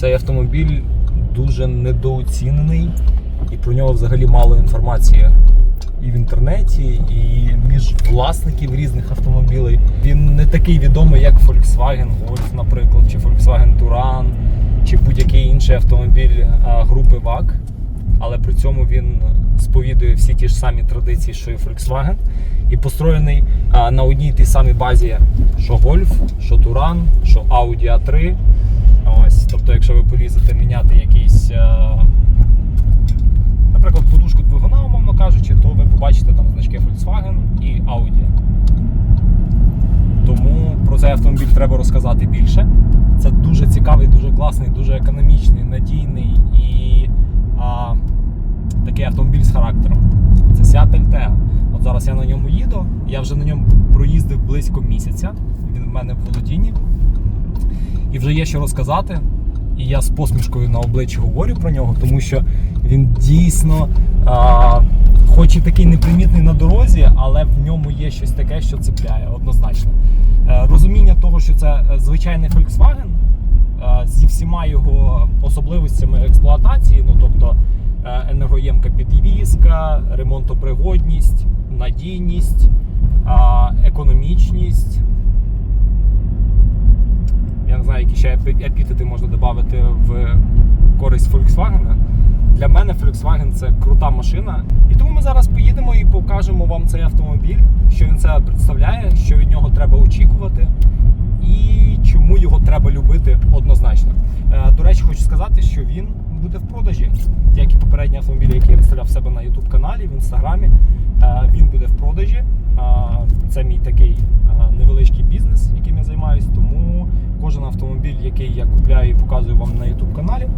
Цей автомобіль дуже недооцінений, і про нього взагалі мало інформації і в інтернеті, і між власників різних автомобілей. Він не такий відомий, як Volkswagen Golf, наприклад, чи Volkswagen Touran, чи будь-який інший автомобіль групи VAG. Але при цьому він сповідує всі ті ж самі традиції, що і Volkswagen, і построєний а, на одній тій самій базі, що Golf, що Touran, що Audi A3. Ось, тобто, якщо ви полізете міняти якийсь, е, наприклад, подушку двигуна, умовно кажучи, то ви побачите там значки Volkswagen і Audi. Тому про цей автомобіль треба розказати більше. Це дуже цікавий, дуже класний, дуже економічний, надійний і а, такий автомобіль з характером. Це Seat Altea. От зараз я на ньому їду. Я вже на ньому проїздив близько місяця. Він в мене в володінні. І вже є що розказати. І я з посмішкою на обличчі говорю про нього, тому що він дійсно, а, хоч і такий непримітний на дорозі, але в ньому є щось таке, що цепляє однозначно. Е, розуміння того, що це е, звичайний Volkswagen зі всіма його особливостями експлуатації, ну тобто е, енергоємка підвізка, ремонтопригодність, надійність, економічність. Я не знаю, які ще епітети можна додати в користь Volkswagen. Для мене Volkswagen це крута машина. І тому ми зараз поїдемо і покажемо вам цей автомобіль, що він себе представляє, що від нього треба очікувати і чому його треба любити однозначно. Е, До речі, хочу сказати, що він буде в продажі, як і попередні автомобілі, які я виставляв себе на YouTube каналі, в інстаграмі. Е, Він буде в продажі. Е, Це мій такий невеличкий бізнес, яким я займаюсь. Тому кожен автомобіль, який я купляю і показую вам на YouTube каналі,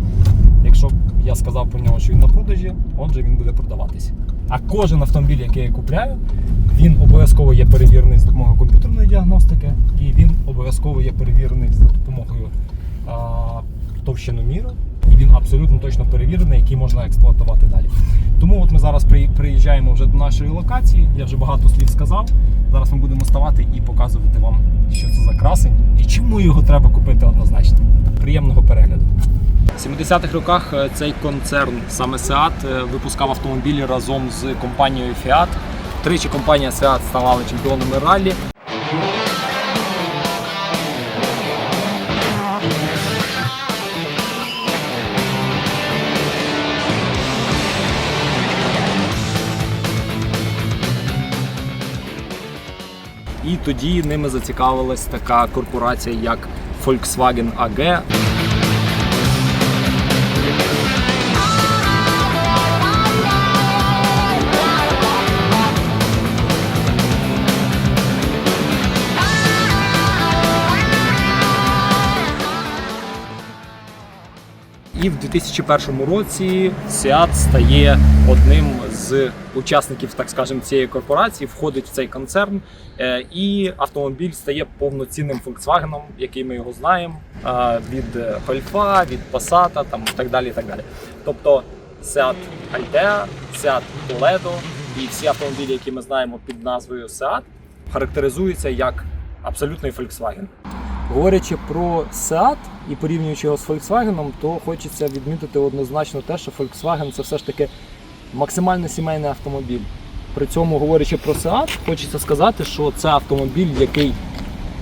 якщо я сказав про нього, що він на продажі, отже, він буде продаватись. А кожен автомобіль, який я купляю, він обов'язково є перевірений з допомогою комп'ютерної діагностики, і він обов'язково є перевірений за допомогою а, товщиноміру. І він абсолютно точно перевірений, який можна експлуатувати далі. Тому от ми зараз приїжджаємо вже до нашої локації. Я вже багато слів сказав. Зараз ми будемо ставати і показувати вам, що це за красень і чому його треба купити однозначно. Приємного перегляду. В 70-х роках е, цей концерн, саме Seat, е, випускав автомобілі разом з компанією Fiat. Тричі компанія Seat ставала чемпіонами раллі. І тоді ними зацікавилась така корпорація, як Volkswagen AG. І в 2001 році Seat стає одним з учасників, так скажемо, цієї корпорації, входить в цей концерн, е, і автомобіль стає повноцінним Volkswagen, який ми його знаємо, е, від Golf, від Passat там, так далі. Так далі. Тобто Seat Altea, Seat Toledo і всі автомобілі, які ми знаємо під назвою Seat, характеризуються як абсолютний Volkswagen. Говорячи про Seat і порівнюючи його з Volkswagen, то хочеться відмітити однозначно те, що Volkswagen це все ж таки максимально сімейний автомобіль. При цьому, говорячи про Seat, хочеться сказати, що це автомобіль, який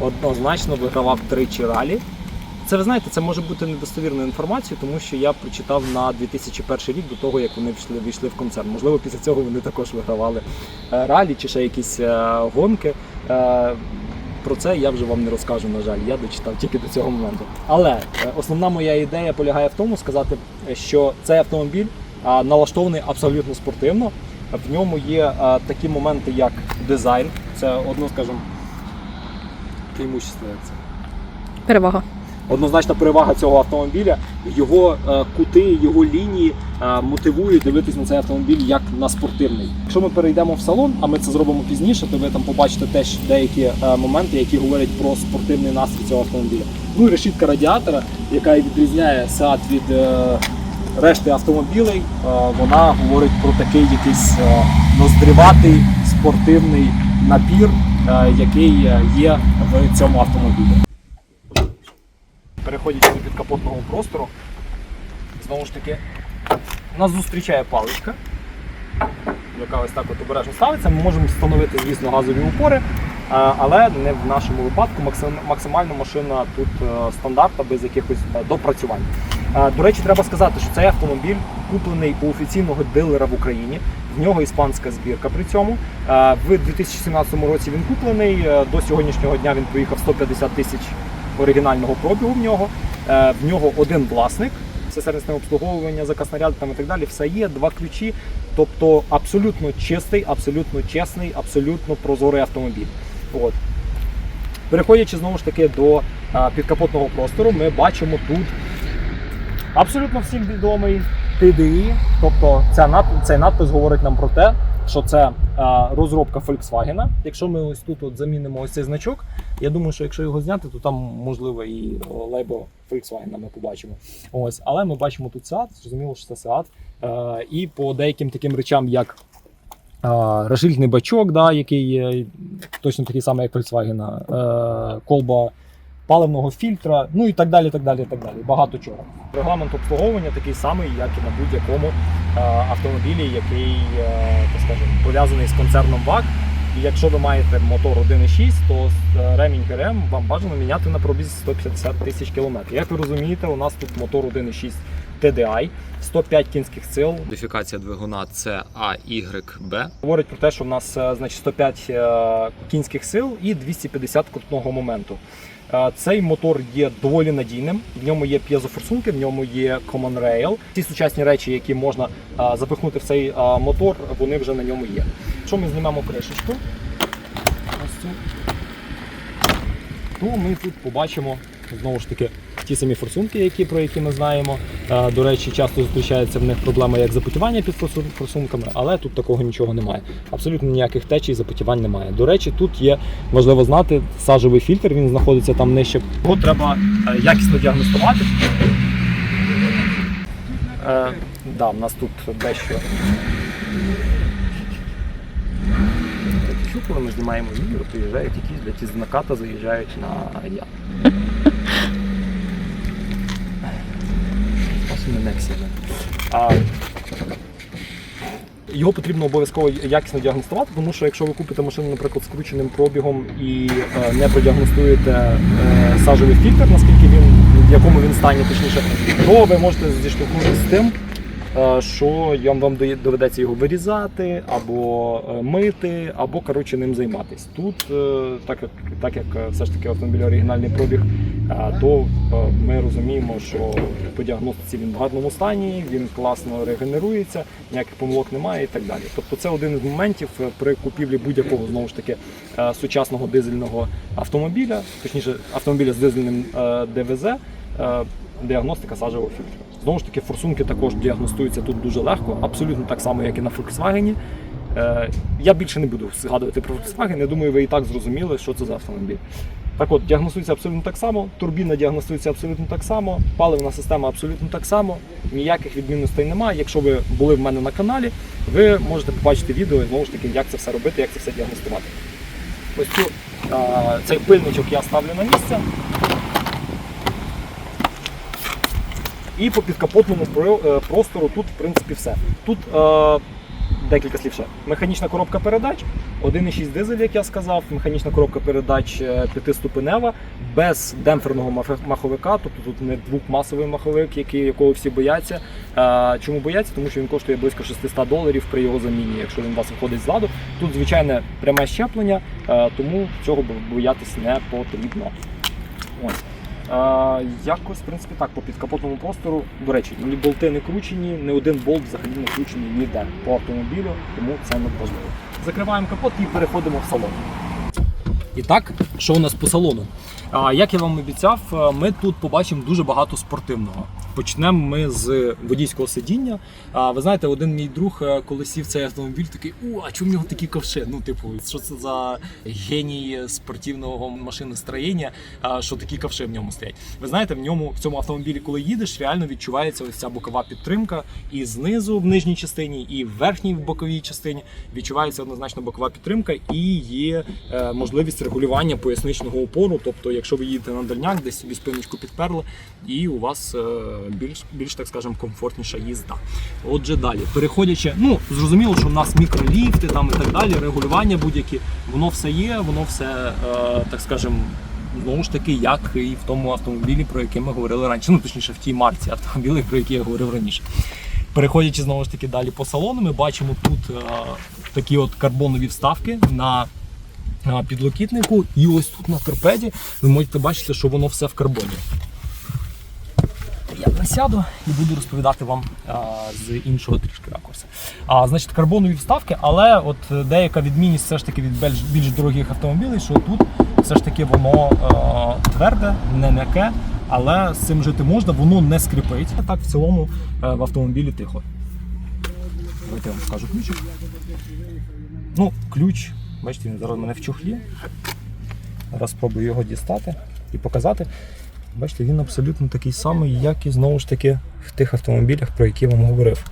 однозначно вигравав тричі ралі. Це ви знаєте, це може бути недостовірною інформацією, тому що я прочитав на 2001 рік до того, як вони війшли, війшли в концерн. Можливо, після цього вони також вигравали е, ралі чи ще якісь е, гонки. Е, Про це я вже вам не розкажу, на жаль, я дочитав тільки до цього моменту. Але е, основна моя ідея полягає в тому, сказати, е, що цей автомобіль налаштований абсолютно спортивно. В ньому є такі моменти, як дизайн. Це одно, скажімо, преимущество. Перевага. Однозначна перевага цього автомобіля. Його е, кути, його лінії е, мотивують дивитись на цей автомобіль як на спортивний. Якщо ми перейдемо в салон, а ми це зробимо пізніше, то ви там побачите теж деякі е, моменти, які говорять про спортивний настрій цього автомобіля. Ну і решітка радіатора, яка відрізняє Seat від решти автомобілей, вона говорить про такий якийсь ноздріватий спортивний напір, який є в цьому автомобілі переходячи до підкапотного простору, знову ж таки, нас зустрічає паличка, яка ось так от обережно ставиться. Ми можемо встановити, звісно, газові упори, але не в нашому випадку. Максимально машина тут е, стандарта без якихось е, допрацювань. Е, До речі, треба сказати, що цей автомобіль куплений у офіційного дилера в Україні. В нього іспанська збірка при цьому. Е, В 2017 році він куплений. е, До сьогоднішнього дня він проїхав 150 тисяч оригінального пробігу в нього. Е, В нього один власник. Все сервісне обслуговування, заказ там і так далі. Все є, два ключі. Тобто абсолютно чистий, абсолютно чесний, абсолютно прозорий автомобіль. От. Переходячи знову ж таки до підкапотного простору, ми бачимо тут абсолютно всім відомий TDI. Тобто ця цей надпис говорить нам про те, що це розробка Volkswagen. Якщо ми ось тут от замінимо ось цей значок, я думаю, що якщо його зняти, то там можливо і лейбо Volkswagen ми побачимо. Ось, але ми бачимо тут Seat, зрозуміло, що це Seat. Е, і по деяким таким речам, як а, Решильний бачок, да, який е, точно такий самий, як Volkswagen, е, колба паливного фільтра, ну і так далі. так далі, так далі. Багато чого. Регламент обслуговування такий самий, як і на будь-якому е, автомобілі, який е, так скажемо, пов'язаний з концерном ВАГ. І якщо ви маєте мотор 1.6, то е, ремінь ГРМ вам бажано міняти на пробізі 150 тисяч кілометрів. Як ви розумієте, у нас тут мотор 1.6 TDI, 105 кінських сил, Модифікація двигуна це AYB. Говорить про те, що в нас е, значить 105 е, кінських сил і 250 крутного моменту. Цей мотор є доволі надійним. В ньому є п'єзофорсунки, в ньому є Common Rail. Ті сучасні речі, які можна запихнути в цей мотор, вони вже на ньому є. Якщо ми знімемо кришечку, ось цю, то ми тут побачимо знову ж таки ті самі форсунки, які, про які ми знаємо. Е, До речі, часто зустрічається в них проблема як запотівання під форсунками, але тут такого нічого немає. Абсолютно ніяких течій запотівань немає. До речі, тут є важливо знати сажовий фільтр, він знаходиться там нижче. Його треба е, якісно діагностувати. Е, да, в нас тут дещо. Коли ми знімаємо відео, приїжджають якісь для ті з заїжджають на я. А, його потрібно обов'язково якісно діагностувати, тому що якщо ви купите машину, наприклад, з крученим пробігом і е, не продіагностуєте е, сажовий фільтр, наскільки він, в якому він стані, точніше, то ви можете зіштовхнутися з тим, що вам вам доведеться його вирізати, або е, мити, або коротше ним займатися. Тут, е, так як, так як е, все ж таки автомобіль оригінальний пробіг, е, то е, ми розуміємо, що по діагностиці він в гарному стані, він класно регенерується, ніяких помилок немає і так далі. Тобто це один із моментів е, при купівлі будь-якого знову ж таки е, сучасного дизельного автомобіля, точніше автомобіля з дизельним е, ДВЗ, е, діагностика сажевого фільтру. Знову ж таки, форсунки також діагностуються тут дуже легко, абсолютно так само, як і на Volkswagen. Е, Я більше не буду згадувати про Volkswagen, я думаю, ви і так зрозуміли, що це за автомобіль. Так от, діагностується абсолютно так само, турбіна діагностується абсолютно так само, паливна система абсолютно так само, ніяких відмінностей немає. Якщо ви були в мене на каналі, ви можете побачити відео, знову ж таки, як це все робити, як це все діагностувати. Ось цю, а, цей пильничок я ставлю на місце. І по підкапотному е, простору тут, в принципі, все. Тут е, декілька слів ще. Механічна коробка передач, 1,6 дизель, як я сказав, механічна коробка передач е, п'ятиступенева, без демпферного маховика, тобто тут не двохмасовий маховик, який, якого всі бояться. Е, Чому бояться? Тому що він коштує близько 600 доларів при його заміні, якщо він у вас виходить з ладу. Тут звичайне пряме щеплення, е, тому цього боятись не потрібно. Ось. Якось, в принципі, так, по підкапотному простору. До речі, ні болти не кручені, ні один болт взагалі не кручений ніде по автомобілю, тому це не важливо. Закриваємо капот і переходимо в салон. І так, що у нас по салону? Як я вам обіцяв, е, ми тут побачимо дуже багато спортивного. Почнемо ми з водійського сидіння. А, Ви знаєте, один мій друг, е, коли сів цей автомобіль, такий, о, а чому в нього такі ковши? Ну, типу, що це за геній спортивного машиностроєння, що такі ковши в ньому стоять. Ви знаєте, в ньому в цьому автомобілі, коли їдеш, реально відчувається ось ця бокова підтримка і знизу в нижній частині, і в верхній в боковій частині відчувається однозначно бокова підтримка і є е, можливість регулювання поясничного опору. Тобто, якщо ви їдете на дальняк, десь собі спиночку підперли, і у вас е, більш, більш так скажемо, комфортніша їзда. Отже, далі, переходячи, ну зрозуміло, що в нас мікроліфти там і так далі, регулювання будь-які, воно все є, воно все, е, так скажемо, знову ж таки, як і в тому автомобілі, про який ми говорили раніше. Ну, точніше, в тій марці автомобілів, про які я говорив раніше. Переходячи знову ж таки далі по салону, ми бачимо тут е, такі от карбонові вставки на е, підлокітнику. І ось тут на торпеді ви можете бачити, що воно все в карбоні. Я присяду і буду розповідати вам а, з іншого трішки ракурсу. А, значить, карбонові вставки, але от е, деяка відмінність все ж таки від більш, більш дорогих автомобілів, що тут все ж таки воно е, тверде, не м'яке, але з цим жити можна, воно не скрипить. Так в цілому е, в автомобілі тихо. Давайте я вам скажу ключик. Ну, ключ, бачите, він зараз у мене в чухлі. Зараз спробую його дістати і показати. Бачите, він абсолютно такий самий, як і знову ж таки в тих автомобілях, про які вам говорив.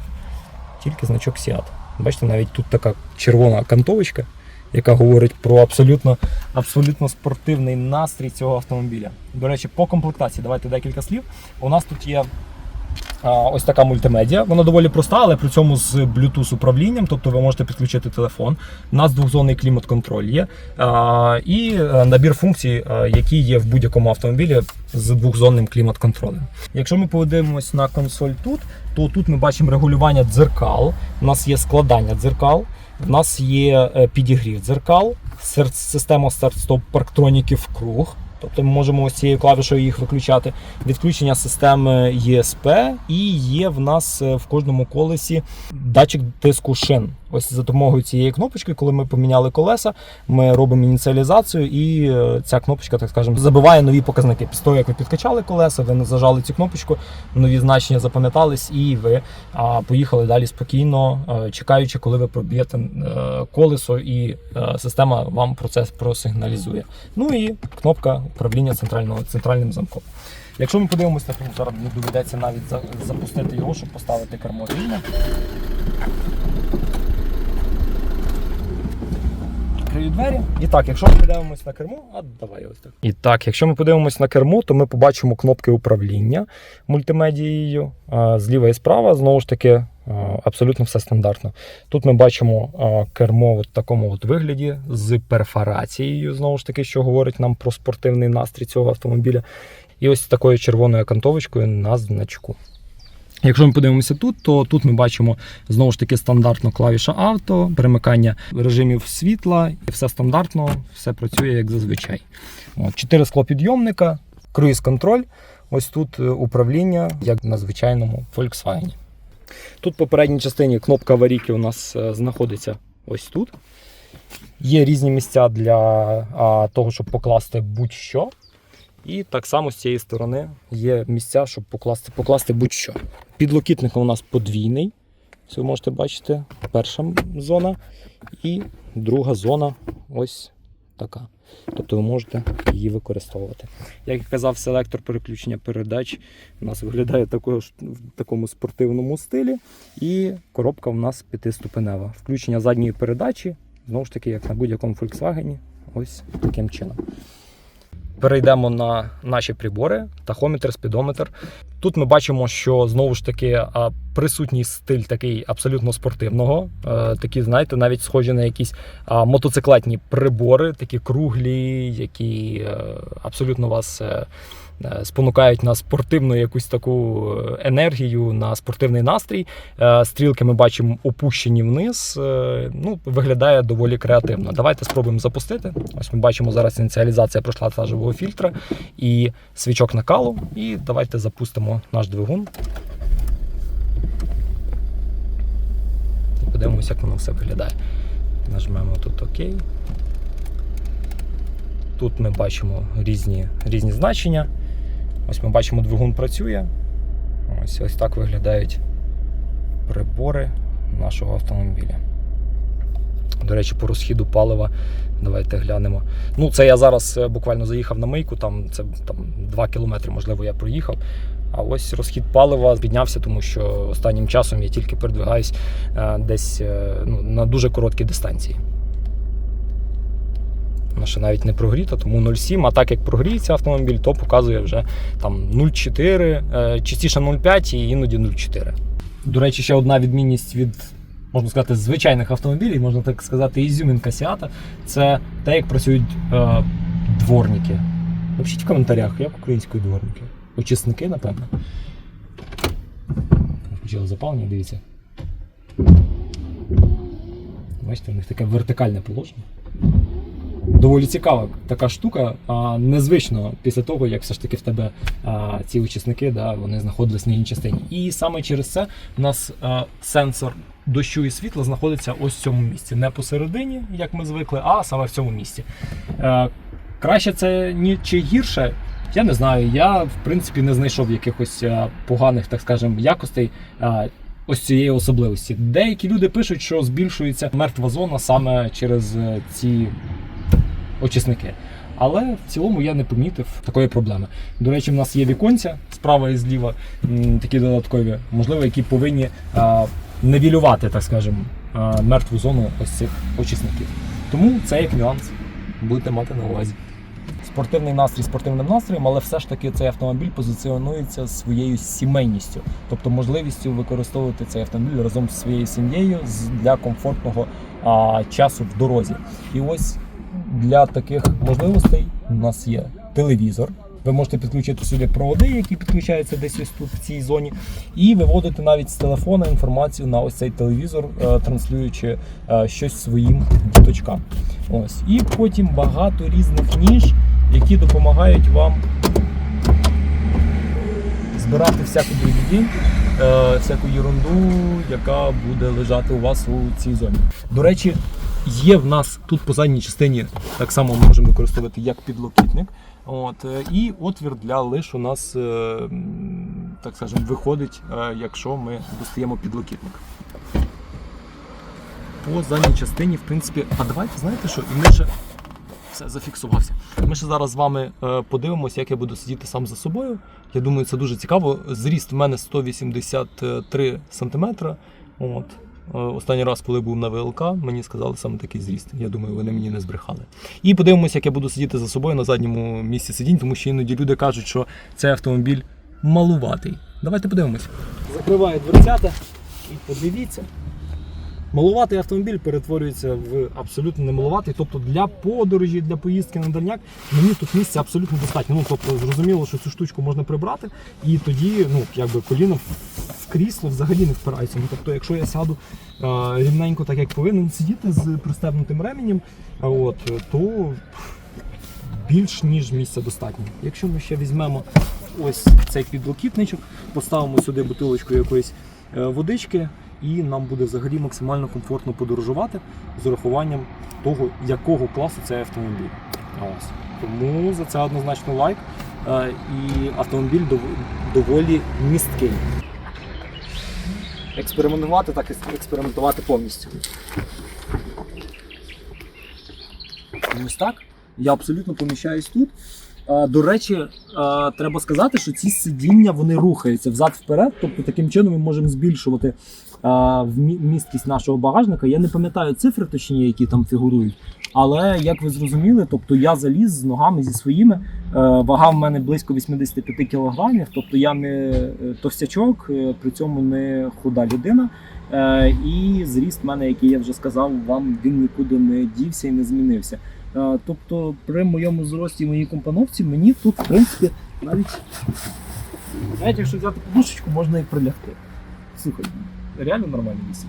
Тільки значок Seat. Бачите, навіть тут така червона кантовочка, яка говорить про абсолютно, абсолютно спортивний настрій цього автомобіля. До речі, по комплектації давайте декілька слів. У нас тут є ось така мультимедіа. Вона доволі проста, але при цьому з Bluetooth управлінням, тобто ви можете підключити телефон. У нас двохзонний клімат-контроль є. І е, набір функцій, е, які є в будь-якому автомобілі з двохзонним клімат-контролем. Якщо ми подивимось на консоль тут, то тут ми бачимо регулювання дзеркал. У нас є складання дзеркал, у нас є е, підігрів дзеркал, система старт-стоп парктроніків в круг. Тобто ми можемо ось цією клавішою їх виключати. Відключення системи ESP і є в нас е, в кожному колесі датчик тиску шин. Ось за допомогою цієї кнопочки, коли ми поміняли колеса, ми робимо ініціалізацію, і е, ця кнопочка, так скажемо, забиває нові показники. Після того, як ви підкачали колеса, ви зажали цю кнопочку, нові значення запам'ятались, і ви поїхали далі спокійно, е, чекаючи, коли ви проб'єте е, колесо, і система вам про це просигналізує. Ну і кнопка управління центрального, центральним замком. Якщо ми подивимося, зараз мені доведеться навіть запустити його, щоб поставити кермо рівне. Відкрию двері. І так, якщо ми подивимось на кермо, а давай ось так. І так, якщо ми подивимось на кермо, то ми побачимо кнопки управління мультимедією. Зліва і справа, знову ж таки, абсолютно все стандартно. Тут ми бачимо кермо в такому от вигляді з перфорацією, знову ж таки, що говорить нам про спортивний настрій цього автомобіля. І ось такою червоною кантовочкою на значку. Якщо ми подивимося тут, то тут ми бачимо знову ж таки стандартно клавіша авто, перемикання режимів світла, і все стандартно, все працює як зазвичай. От, Чотири склопідйомника, круїз-контроль. Ось тут е, управління, як на звичайному Volkswagen. Тут в попередній частині кнопка аварійки у нас е, знаходиться ось тут. Є різні місця для того, щоб покласти будь-що. І так само з цієї сторони є місця, щоб покласти, покласти будь-що. Підлокітник у нас подвійний. Ось ви можете бачити, перша зона і друга зона ось така. Тобто ви можете її використовувати. Як я казав, селектор переключення передач у нас виглядає також в такому спортивному стилі. І коробка у нас п'ятиступенева. Включення задньої передачі, знову ж таки, як на будь-якому Volkswagen, ось таким чином. Перейдемо на наші прибори, тахометр, спідометр. Тут ми бачимо, що знову ж таки присутній стиль такий абсолютно спортивного. Е, Такі, знаєте, навіть схожі на якісь мотоциклетні прибори, такі круглі, які е, абсолютно вас е, спонукають на спортивну якусь таку е, енергію, на спортивний настрій. Е, Стрілки ми бачимо опущені вниз. Е, Ну, виглядає доволі креативно. Давайте спробуємо запустити. Ось ми бачимо зараз ініціалізація пройшла тазового фільтра і свічок накалу. І давайте запустимо наш двигун. Подивимося, як воно все виглядає. Нажмемо тут ОК. Тут ми бачимо різні, різні значення. Ось ми бачимо, двигун працює. Ось, ось так виглядають прибори нашого автомобіля. До речі, по розхіду палива давайте глянемо. Ну, це я зараз е, буквально заїхав на мийку, там це там 2 кілометри, можливо, я проїхав. А ось розхід палива піднявся, тому що останнім часом я тільки передвигаюсь е, десь е, ну, на дуже короткі дистанції. Вона ще навіть не прогріта, тому 0,7, а так як прогріється автомобіль, то показує вже там 0,4, е, частіше 0,5 і іноді 0,4. До речі, ще одна відмінність від. Можна сказати, звичайних автомобілів, можна так сказати, ізюмінка Сіата, це те, як працюють е, дворники. Напишіть в коментарях, як українською дворники. Очисники, напевно. Включили запалення, дивіться. Бачите, у них таке вертикальне положення. Доволі цікава така штука, а незвично після того, як все ж таки в тебе а, ці очисники да, вони знаходились на іншій частині. І саме через це у нас а, сенсор дощу і світла знаходиться ось в цьому місці. Не посередині, як ми звикли, а саме в цьому місці. Е, краще це ні гірше. Я не знаю. Я в принципі не знайшов якихось е, поганих, так скажемо, якостей. е, Ось цієї особливості. Деякі люди пишуть, що збільшується мертва зона саме через ці очисники. Але в цілому я не помітив такої проблеми. До речі, в нас є віконця справа і зліва, такі додаткові, можливо, які повинні е, невілювати, так скажемо, е, мертву зону ось цих очисників. Тому це як нюанс. Будете мати на увазі. Спортивний настрій спортивним настроєм, але все ж таки цей автомобіль позиціонується своєю сімейністю, тобто можливістю використовувати цей автомобіль разом зі своєю сім'єю для комфортного а, часу в дорозі. І ось для таких можливостей у нас є телевізор. Ви можете підключити сюди проводи, які підключаються десь ось тут в цій зоні, і виводити навіть з телефона інформацію на ось цей телевізор, е, транслюючи е, щось своїм діточкам. Ось. І потім багато різних ніж, які допомагають вам збирати всяку дрібідінь, е, всяку ерунду, яка буде лежати у вас у цій зоні. До речі, є в нас тут по задній частині так само ми можемо використовувати як підлокітник. От, е, і отвір для лиш у нас, е, так скажемо, виходить, е, якщо ми достаємо підлокітник. По задній частині, в принципі, а давайте знаєте що? І ми ще все зафіксувався. Ми ще зараз з вами подивимося, як я буду сидіти сам за собою. Я думаю, це дуже цікаво. Зріст в мене 183 см. От. Е, Останній раз, коли був на ВЛК, мені сказали саме такий зріст. Я думаю, вони мені не збрехали. І подивимося, як я буду сидіти за собою на задньому місці сидінь, тому що іноді люди кажуть, що цей автомобіль малуватий. Давайте подивимося. Закриваю дверцята і подивіться. Малуватий автомобіль перетворюється в абсолютно немалуватий. Тобто для подорожі, для поїздки на дальняк мені тут місця абсолютно достатньо. Ну тобто зрозуміло, що цю штучку можна прибрати, і тоді ну якби коліно в крісло взагалі не впирається. Ну тобто, якщо я сяду е, рівненько, так як повинен сидіти з пристебнутим ременем, а от то більш ніж місця достатньо. Якщо ми ще візьмемо ось цей підлокітничок, поставимо сюди бутилочку якоїсь е, водички, і нам буде взагалі максимально комфортно подорожувати з урахуванням того, якого класу цей автомобіль. Ось. Тому за це однозначно лайк. Е, І автомобіль доволі місткий. Експериментувати так експериментувати повністю. Ось так. Я абсолютно поміщаюсь тут. До речі, треба сказати, що ці сидіння вони рухаються взад-вперед. Тобто таким чином ми можемо збільшувати місткість нашого багажника. Я не пам'ятаю цифри точні, які там фігурують. Але як ви зрозуміли, тобто я заліз з ногами зі своїми. Вага в мене близько 85 кілограмів, тобто я не е, товстячок, е, при цьому не худа людина. Е, І зріст в мене, який я вже сказав, вам він нікуди не дівся і не змінився. Тобто при моєму зрості і моїй компоновці мені тут, в принципі, навіть, навіть якщо взяти подушечку, можна і прилягти. Слухай, реально нормальне місце.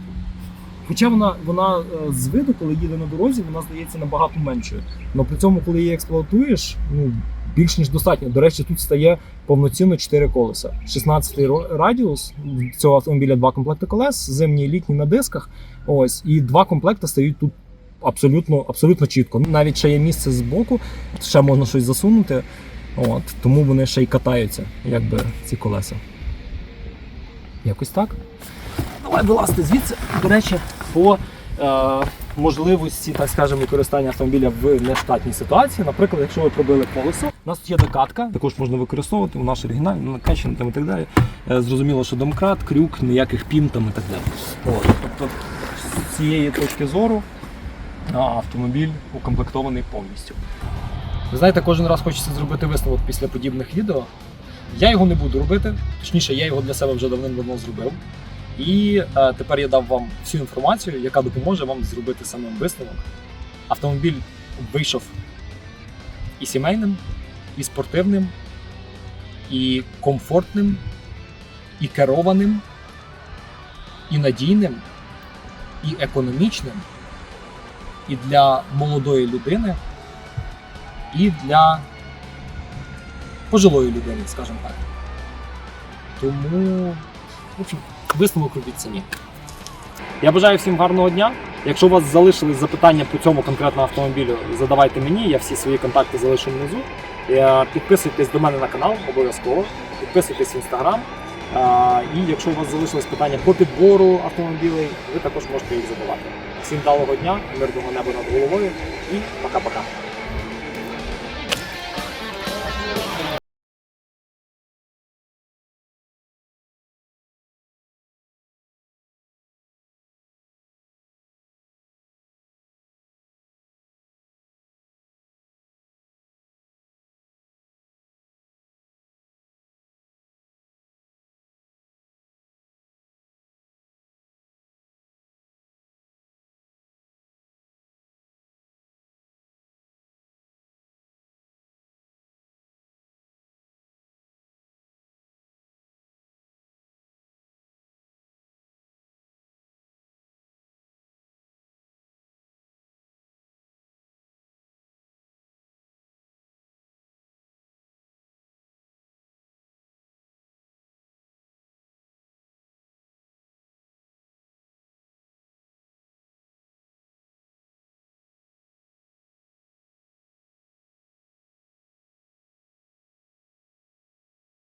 Хоча вона, вона е, з виду, коли їде на дорозі, вона здається набагато меншою. Але при цьому, коли її експлуатуєш, ну, більш ніж достатньо. До речі, тут стає повноцінно 4 колеса. 16 ро- радіус цього автомобіля два комплекти колес, зимні і літні на дисках. Ось, і два комплекти стають тут абсолютно, абсолютно чітко. Навіть ще є місце з боку, ще можна щось засунути. От, тому вони ще й катаються, якби ці колеса. Якось так. Давай вилазити звідси. До речі, по е, можливості, так скажемо, використання автомобіля в нештатній ситуації. Наприклад, якщо ви пробили колесо, у нас тут є докатка, також можна використовувати у наш оригінальний, накачаний там і так далі. Е, зрозуміло, що домкрат, крюк, ніяких пін там і так далі. От, тобто, з цієї точки зору А автомобіль укомплектований повністю. Ви знаєте, кожен раз хочеться зробити висновок після подібних відео. Я його не буду робити, точніше, я його для себе вже давним-давно зробив. І е, тепер я дав вам всю інформацію, яка допоможе вам зробити самим висновок. Автомобіль вийшов і сімейним, і спортивним, і комфортним, і керованим, і надійним, і економічним, і для молодої людини, і для пожилої людини, скажімо так. Тому, в общем, висновок робіть самі. Я бажаю всім гарного дня. Якщо у вас залишились запитання по цьому конкретному автомобілю, задавайте мені, я всі свої контакти залишу внизу. Е, Підписуйтесь до мене на канал обов'язково, підписуйтесь в інстаграм. Е, І якщо у вас залишились питання по підбору автомобілей, ви також можете їх задавати. Всім вдалого дня, мирного неба над головою і пока-пока.